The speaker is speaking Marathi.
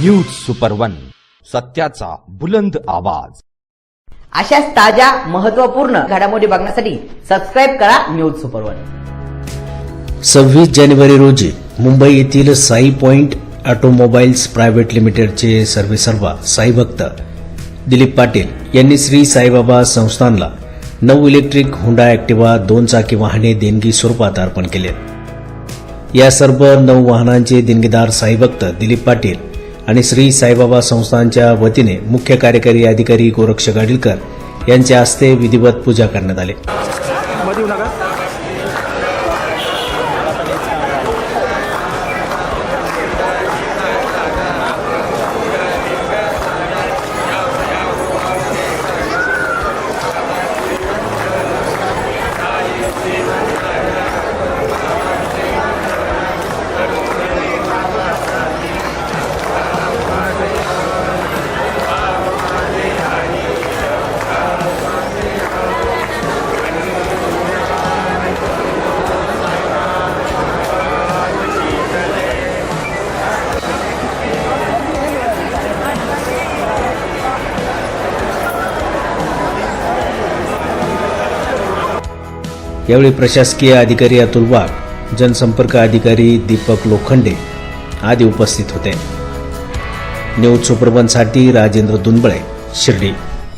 न्यूज सुपर वन सत्याचा बुलंद आवाज. अशाच ताज्या महत्त्वपूर्ण घडामोडी बघण्यासाठी सबस्क्राईब करा न्यूज सुपर वन. सव्वीस जानेवारी रोजी मुंबई येथील साई पॉइंट ऑटोमोबाईल्स प्रायव्हेट लिमिटेडचे सर्वेसर्वा साई भक्त दिलीप पाटील यांनी श्री साईबाबा संस्थानला नऊ इलेक्ट्रिक हुंडा ॲक्टिवा दोन चाकी वाहने देणगी स्वरूपात अर्पण केले. या सर्व नऊ वाहनांचे देणगीदार साईभक्त दिलीप पाटील आणि श्री साईबाबा संस्थानच्या वतीने मुख्य कार्यकारी अधिकारी गोरक्ष गाडीलकर यांच्या हस्ते विधिवत पूजा करण्यात आली. यावेळी प्रशासकीय अधिकारी अतुल वाघ जनसंपर्क अधिकारी दीपक लोखंडे आदी उपस्थित होते. न्यूज सुप्रबंधसाठी राजेंद्र दुनबळे शिर्डी.